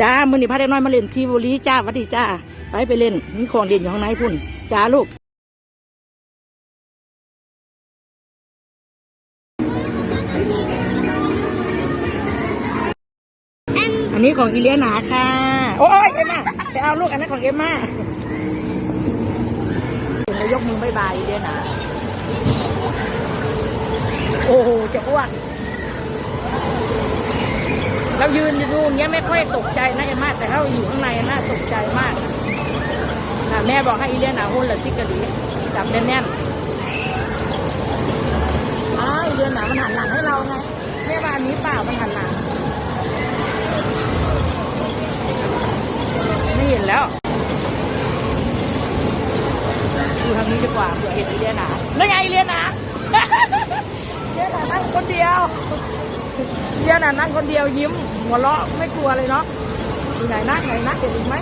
จ้ามือนี่พาเด็กน้อยมาเล่นทีบุรีจ้าวัดดีจ้า ไปไปเล่น มีของเล่นอยู่ข้างในพุ่น จ้าลูกอันนี้ของอีเลียนาค่ะ โอ้ยเอ็มมาไปเอาลูกอันนั้นของเอ็มมาถึงจะยกมือบายบายอีเลียนา โอ้โหจะอ้วก เรายืนดูอย่างเงี้ยไม่ค่อยตกใจนะเอ็มมาแต่ถ้าเราอยู่ข้างในน่าตกใจมากน่ะแม่บอกให้อีเลียนาหุ้นละซิกกะดีจับแน่นๆอ้าวอีเลียนามันหันหลังให้เราไงแม่ว่าอันนี้เปล่ามันหันหลังไม่เห็นแล้วดูทางนี้ดีกว่าเผื่อเห็นอีเลียนาแล้วไงอีเลียนาอีเลียนานั่งคนเดียว เลียนะนั่งคนเดียวยิ้มหัวเราะไม่กลัวเลยเนาะอยู่ไหนนะไหนนะเห็นอีกไหม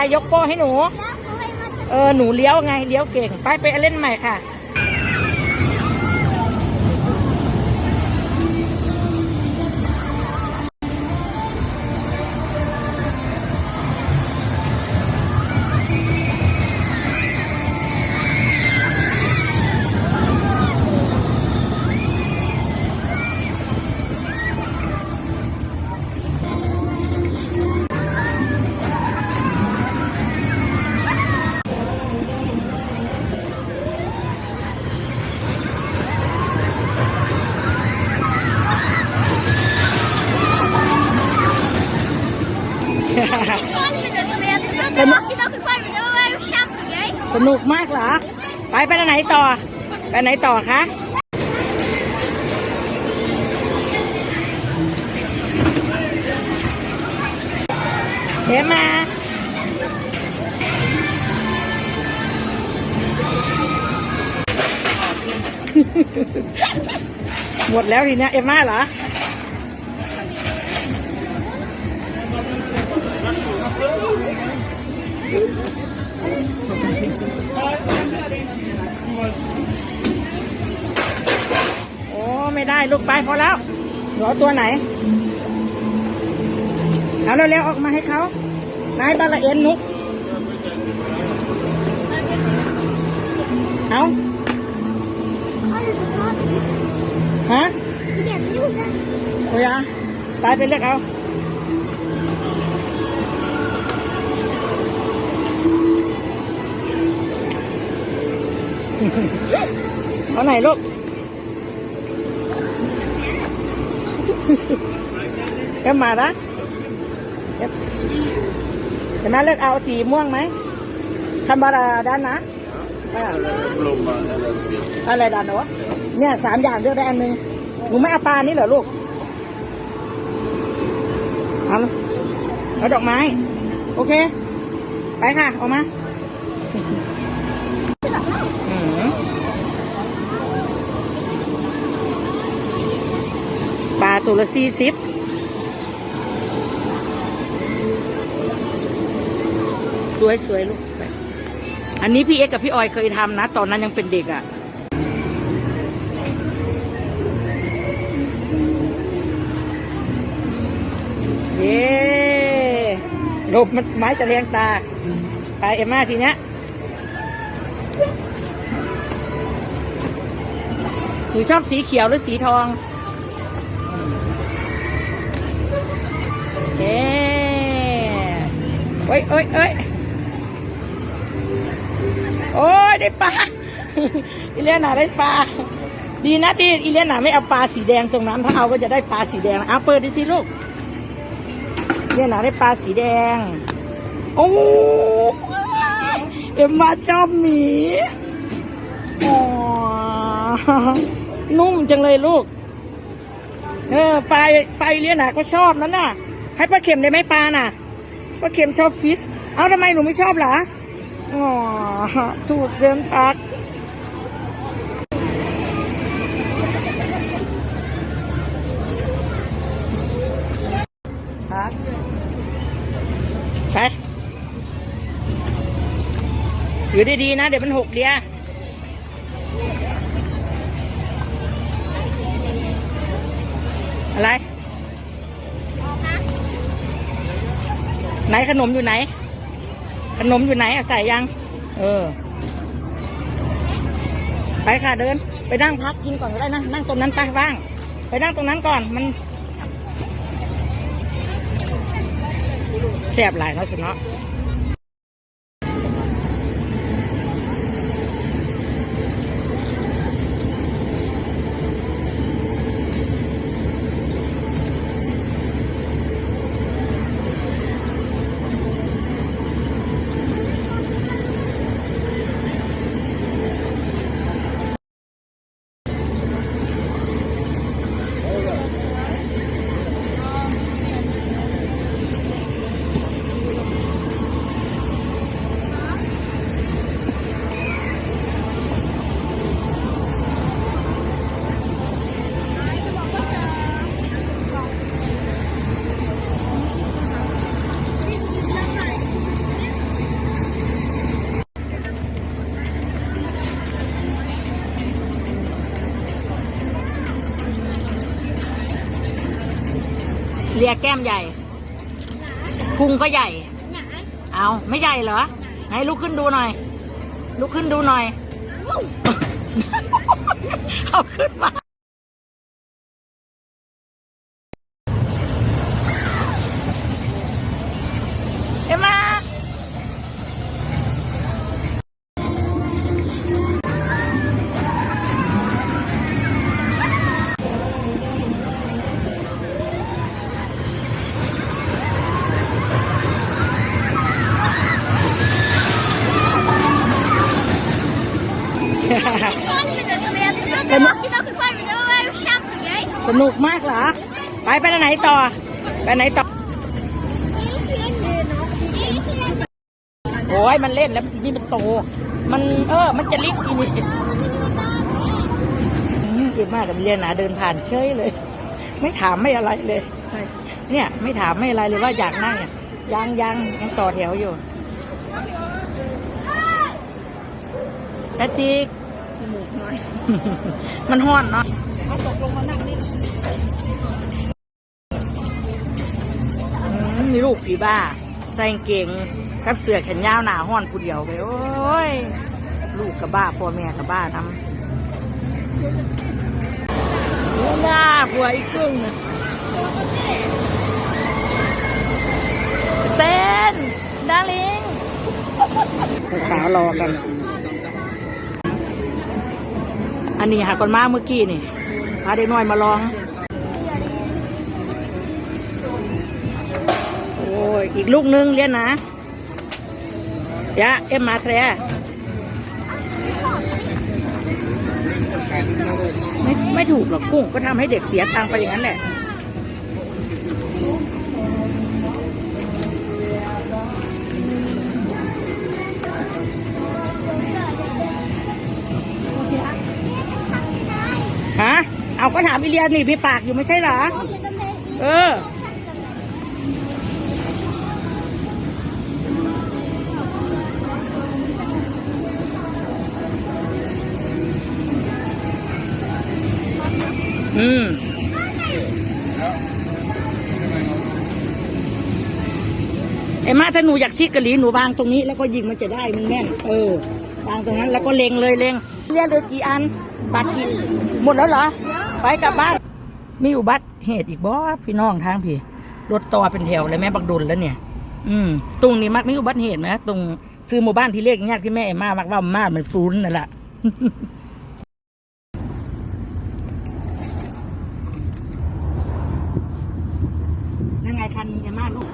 ายยกโป้ให้หนูแล้วเขาให้มาเออ หนูเลี้ยวไง เลี้ยวเก่ง ไปไปเล่นใหม่ค่ะ จะมากินเอาคือความมันจะไม่ชักสนุกมากเหรอ ไปไปไหนต่อ ไปไหนต่อคะเห็นมาหมดแล้วทีเนี้ยเอ็มมาเหรอ โอ้ไม่ได้ลูกไปพอแล้วหนูเอาตัวไหน เอาเร็วๆออกมาให้เขานายบาละเอ็นนุก เอาฮะเดี๋ยวไม่รู้นะโอ้ยอะไปไปเลือกเอา เอาไหนลูกเอ็มมาละเห็นไหมเลือกเอาสีม่วงไหมคันบาราด้านนะอะไรด้านเนาะเนี่ยสามอย่างเลือกได้อันหนึ่งหนูไม่เอาปลานี่เหรอลูกเอาเลยเอาดอกไม้ โอเค ไปค่ะ ออกมาอืมปลา ตัวละสี่สิบสวยสวยลูก อันนี้พี่เอ็กกับพี่ออยเคยทำนะ ตอนนั้นยังเป็นเด็กอะ่ะ เย้หลบมันไม้จะเรียงตา ไปเอ็มมาทีเนี้ยหนูชอบสีเขียวหรือสีทอง เย้โอ้ยโอ้ยโอ้ยโอ้ยได้ปลาอีเลียนาได้ปลา ดีนะที่อีเลียนาไม่เอาปลาสีแดงตรงนั้น ถ้าเอาก็จะได้ปลาสีแดงเอาเปิดดูสิลูกเนี่ยนะได้ปลาสีแดง โอ้เอ็มมาชอบหมีอ๋อนุ่มจังเลยลูก เออปลาปลาอีเลียนน่ะก็ชอบนั่นน่ะ ให้ปลาเข็มได้ไหมปลาน่ะปลาเข็มชอบฟิชเอาทำไมหนูไม่ชอบเหรออ๋อถูกเดินพักพักไปอยู่ดีๆนะ เดี๋ยวมันหกเดียอะไร ไหนขนมอยู่ไหน ขนมอยู่ไหนอะใส่ยัง เออ ไปค่ะเดิน ไปนั่งพักกินก่อนก็ได้นะนั่งตรงนั้นไปว่าง ไปนั่งตรงนั้นก่อนมันแสบหลายเนาะสุนเนาะ เลียแก้มใหญ่พุงก็ใหญ่ เอาไม่ใหญ่เหรอ ไหนลุกขึ้นดูหน่อย ลุกขึ้นดูหน่อย เอาขึ้นมา Det var ikke noe kvalm, det var jo kjempegøy. สนุกมากเหรอ ไปไปไหนต่อ ไปไหนต่อ โอ้ยมันเล่นแล้วอีนี่มันโต มันเออ มันจะลิกอีนี่อืมเก่งมากกับเรียนนะเดินผ่านเฉยเลย ไม่ถามไม่อะไรเลย เนี่ย ไม่ถามไม่อะไรเลยว่าอยากนั่งเนี่ยยังยังยังต่อแถวอยู่แอติก มันห้อนเนาะอืมนี่ลูกผีบ้า ใส่เก่งกับเสือแขนยาวหนาห้อนผู้เดียวไป โอ้ย ลูกกับบ้าพ่อแม่กับบ้านำหน้าผัวอีกครึ่งเต้นดาริงสาวรอกัน อันนี้หาคนมาเมื่อกี้นี่พาเด็กน้อยมาลอง โอ้ย อีกลูกนึงเรียนนะยะเอ็มมาแทรไม่ไม่ถูกหรอกกุ้งก็ทำให้เด็กเสียตังค์ไปอย่างนั้นแหละ ฮะ เอาก็ถามอิเลียนนี่มีปากอยู่ไม่ใช่เหรอ เออ อืมเอ็มมาถ้าหนูอยากชิกกะหลีหนูวางตรงนี้แล้วก็ยิงมันจะได้มันแม่น เออ วางตรงนั้นแล้วก็เล็งเลยเล็งเรียเลือกี่อันบัตรกี่หมดแล้วเหรอ ไปกลับบ้าน มีอุบัติเหตุอีกบ่พี่น้องทางพี่รถต่อเป็นแถวเลยแม่บักดุลแล้วเนี่ย อืมตรงนี้มักมีอุบัติเหตุไหมตรงซื้อหมู่บ้านที่เรียกญาติที่แม่เอ็มมามักว่ามามันฟุ้นนั่นแหละนั่นไงคันเอ็มมาลูก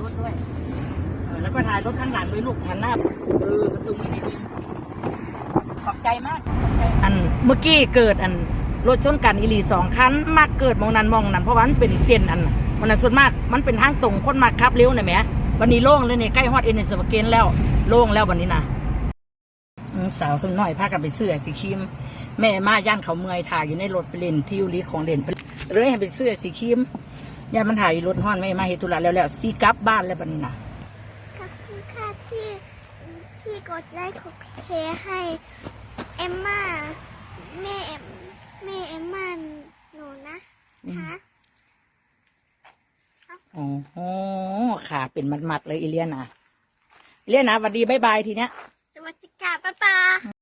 รถด้วยเออแล้วก็ถ่าย รถข้างหลังด้วยลูกหันหน้าเออประตูมีดีขอบใจมากขอบใจอันเมื่อกี้เกิดอันรถชนกันอีหลีสองคันมากเกิดมองนั้นมองนั้นเพราะว่ามันเป็นเส้นอันมันนั้นส่วนมากมันเป็นทางตรงคนมากขับเร็วนะแหม่วันนี้โล่งเลยเนี่ยใกล้ฮอดเอ็นเอสเกนแล้วโล่งแล้ววันนี้นะสาวสมน้อยพากันไปซื้อไอศครีมแม่มาย่านเขาเมือยถ่ายอยู่ในรถไปเล่นที่ลิของเล่นเลยให้ไปซื้อไอศครีมย่านมันถ่ายรถห้อนไม่มาเฮตุระแล้วแล้วซีกลับบ้านแล้ววันนี้นะ คุณค่ะที่ที่กดไลค์กดแชร์ให้เอมมาแม่เอมแม่เอมมาหนูนะคะโอ้โหขาเป็นมัดๆเลยอีเลียนะอีเลียนะหวัดดีบายบายทีเนี้ยบ